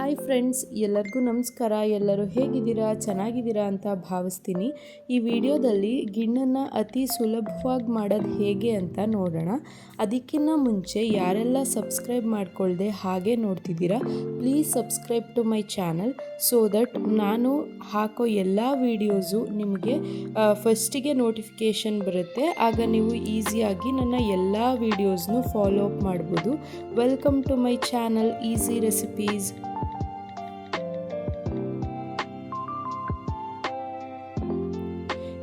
Hi friends ಎಲ್ಲರಿಗೂ ನಮಸ್ಕಾರ. ಎಲ್ಲರೂ ಹೇಗಿದ್ದೀರಾ? ಚೆನ್ನಾಗಿದ್ದೀರಾ ಅಂತ ಭಾವಿಸ್ತೀನಿ. ಈ ವಿಡಿಯೋದಲ್ಲಿ ಗಿಣ್ಣನ್ನು ಅತಿ ಸುಲಭವಾಗಿ ಮಾಡೋದು ಹೇಗೆ ಅಂತ ನೋಡೋಣ. ಅದಕ್ಕಿಂತ ಮುಂಚೆ ಯಾರೆಲ್ಲ ಸಬ್ಸ್ಕ್ರೈಬ್ ಮಾಡಿಕೊಳ್ಳ್ದೆ ಹಾಗೆ ನೋಡ್ತಿದ್ದೀರಾ please subscribe to my channel so that ನಾನು ಹಾಕೋ ಎಲ್ಲ ವೀಡಿಯೋಸು ನಿಮಗೆ ಫಸ್ಟಿಗೆ ನೋಟಿಫಿಕೇಷನ್ ಬರುತ್ತೆ. ಆಗ ನೀವು ಈಸಿಯಾಗಿ ನನ್ನ ಎಲ್ಲ ವೀಡಿಯೋಸ್ನು ಫಾಲೋ ಅಪ್ ಮಾಡ್ಬೋದು. Welcome to my channel easy recipes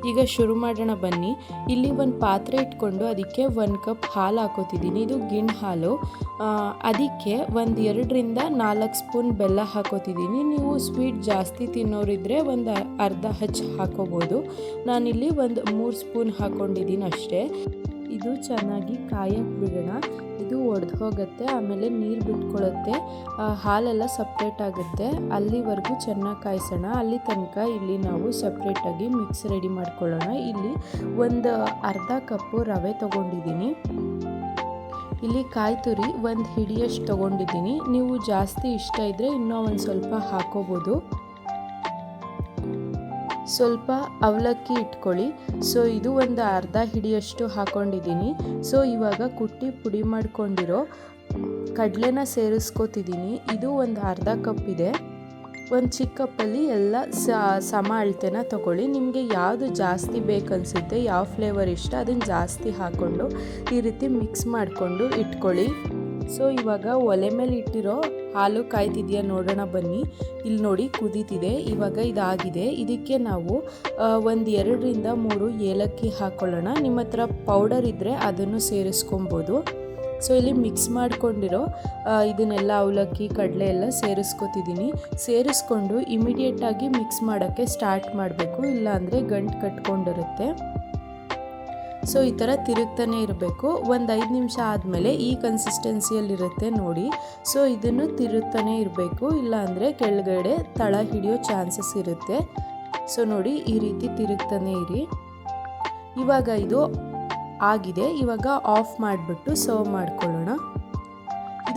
ಈಗ ಶುರು ಮಾಡೋಣ ಬನ್ನಿ. ಇಲ್ಲಿ ಒಂದು ಪಾತ್ರೆ ಇಟ್ಕೊಂಡು ಅದಕ್ಕೆ ಒಂದು ಕಪ್ ಹಾಲು ಹಾಕೋತಿದ್ದೀನಿ. ಇದು ಗಿಣ್ ಹಾಲು. ಅದಕ್ಕೆ ಒಂದು ಎರಡರಿಂದ ನಾಲ್ಕು ಸ್ಪೂನ್ ಬೆಲ್ಲ ಹಾಕೋತಿದ್ದೀನಿ. ನೀವು ಸ್ವೀಟ್ ಜಾಸ್ತಿ ತಿನ್ನೋರಿದ್ರೆ ಒಂದು ಅರ್ಧ ಹಚ್ಚಿ ಹಾಕೋಬೋದು. ನಾನಿಲ್ಲಿ ಒಂದು ಮೂರು ಸ್ಪೂನ್ ಹಾಕ್ಕೊಂಡಿದ್ದೀನಿ ಅಷ್ಟೇ. ಇದು ಚೆನ್ನಾಗಿ ಕಾಯಕ್ಕೆ ಬಿಡೋಣ ಇದು ಒಡೆದು ಹೋಗುತ್ತೆ ಆಮೇಲೆ ನೀರು ಬಿಟ್ಕೊಳ್ಳುತ್ತೆ ಹಾಲೆಲ್ಲ ಸಪ್ರೇಟ್ ಆಗುತ್ತೆ. ಅಲ್ಲಿವರೆಗೂ ಚೆನ್ನಾಗಿ ಕಾಯಿಸೋಣ. ಅಲ್ಲಿ ತನಕ ಇಲ್ಲಿ ನಾವು ಸಪ್ರೇಟಾಗಿ ಮಿಕ್ಸ್ ರೆಡಿ ಮಾಡ್ಕೊಳ್ಳೋಣ. ಇಲ್ಲಿ ಒಂದು ಅರ್ಧ ಕಪ್ಪು ರವೆ ತೊಗೊಂಡಿದ್ದೀನಿ. ಇಲ್ಲಿ ಕಾಯಿ ತುರಿ ಒಂದು ಹಿಡಿಯಷ್ಟು ತೊಗೊಂಡಿದ್ದೀನಿ. ನೀವು ಜಾಸ್ತಿ ಇಷ್ಟ ಇದ್ದರೆ ಇನ್ನೂ ಒಂದು ಸ್ವಲ್ಪ ಹಾಕೋಬೋದು. ಸ್ವಲ್ಪ ಅವಲಕ್ಕಿ ಇಟ್ಕೊಳ್ಳಿ. ಸೊ ಇದು ಒಂದು ಅರ್ಧ ಹಿಡಿಯಷ್ಟು ಹಾಕೊಂಡಿದ್ದೀನಿ. ಸೊ ಇವಾಗ ಕುಟ್ಟಿ ಪುಡಿ ಮಾಡ್ಕೊಂಡಿರೋ ಕಡಲೆನ ಸೇರಿಸ್ಕೋತಿದ್ದೀನಿ. ಇದು ಒಂದು ಅರ್ಧ ಕಪ್ ಇದೆ. ಒಂದು ಚಿಕ್ಕ ಕಪ್ಪಲ್ಲಿ ಎಲ್ಲ ಸಮ ಅಳತೆನ ತಗೊಳ್ಳಿ. ನಿಮಗೆ ಯಾವುದು ಜಾಸ್ತಿ ಬೇಕನ್ಸುತ್ತೆ, ಯಾವ ಫ್ಲೇವರ್ ಇಷ್ಟ ಅದನ್ನು ಜಾಸ್ತಿ ಹಾಕ್ಕೊಂಡು ಈ ರೀತಿ ಮಿಕ್ಸ್ ಮಾಡಿಕೊಂಡು ಇಟ್ಕೊಳ್ಳಿ. ಸೊ ಇವಾಗ ಒಲೆ ಮೇಲೆ ಇಟ್ಟಿರೋ ಹಾಲು ಕಾಯ್ತಿದೆಯಾ ನೋಡೋಣ ಬನ್ನಿ. ಇಲ್ಲಿ ನೋಡಿ ಕುದೀತಿದೆ, ಇವಾಗ ಇದಾಗಿದೆ. ಇದಕ್ಕೆ ನಾವು ಒಂದು ಎರಡರಿಂದ ಮೂರು ಏಲಕ್ಕಿ ಹಾಕ್ಕೊಳ್ಳೋಣ ನಿಮ್ಮ ಹತ್ರ ಪೌಡರ್ ಇದ್ದರೆ ಅದನ್ನು ಸೇರಿಸ್ಕೊಬೋದು. ಸೊ ಇಲ್ಲಿ ಮಿಕ್ಸ್ ಮಾಡ್ಕೊಂಡಿರೋ ಇದನ್ನೆಲ್ಲ ಅವಲಕ್ಕಿ, ಕಡಲೆ ಎಲ್ಲ ಸೇರಿಸ್ಕೊತಿದ್ದೀನಿ. ಸೇರಿಸ್ಕೊಂಡು ಇಮಿಡಿಯೇಟಾಗಿ ಮಿಕ್ಸ್ ಮಾಡೋಕ್ಕೆ ಸ್ಟಾರ್ಟ್ ಮಾಡಬೇಕು. ಇಲ್ಲಾಂದರೆ ಗಂಟು ಕಟ್ಕೊಂಡಿರುತ್ತೆ. ಸೊ ಈ ಥರ ತಿರುಗ್ತಾನೆ ಇರಬೇಕು. ಒಂದು ಐದು ನಿಮಿಷ ಆದಮೇಲೆ ಈ ಕನ್ಸಿಸ್ಟೆನ್ಸಿಯಲ್ಲಿರುತ್ತೆ ನೋಡಿ. ಸೊ ಇದನ್ನು ತಿರುಗ್ತಾನೆ ಇರಬೇಕು. ಇಲ್ಲಾಂದರೆ ಕೆಳಗಡೆ ತಳ ಹಿಡಿಯೋ ಚಾನ್ಸಸ್ ಇರುತ್ತೆ. ಸೊ ನೋಡಿ ಈ ರೀತಿ ತಿರುಗ್ತಾನೆ ಇರಿ. ಇವಾಗ ಇದು ಆಗಿದೆ. ಇವಾಗ ಆಫ್ ಮಾಡಿಬಿಟ್ಟು ಸರ್ವ್ ಮಾಡ್ಕೊಳ್ಳೋಣ.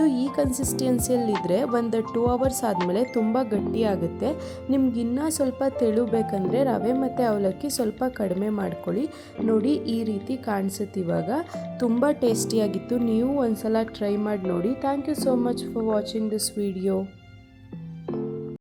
ಇದು ಈ ಕನ್ಸಿಸ್ಟೆನ್ಸಿಯಲ್ಲಿದ್ದರೆ ಒಂದು ಟೂ ಅವರ್ಸ್ ಆದಮೇಲೆ ತುಂಬ ಗಟ್ಟಿ ಆಗುತ್ತೆ ನಿಮ್ಗೆ ಇನ್ನೂ ಸ್ವಲ್ಪ ತೆಳು ಬೇಕಂದರೆ ರವೆ ಮತ್ತು ಅವಲಕ್ಕಿ ಸ್ವಲ್ಪ ಕಡಿಮೆ ಮಾಡ್ಕೊಳ್ಳಿ. ನೋಡಿ ಈ ರೀತಿ ಕಾಣಿಸುತ್ತೆ ಇವಾಗ. ತುಂಬ ಟೇಸ್ಟಿಯಾಗಿತ್ತು ನೀವು ಒಂದು ಸಲ ಟ್ರೈ ಮಾಡಿ ನೋಡಿ. Thank you so much for watching this video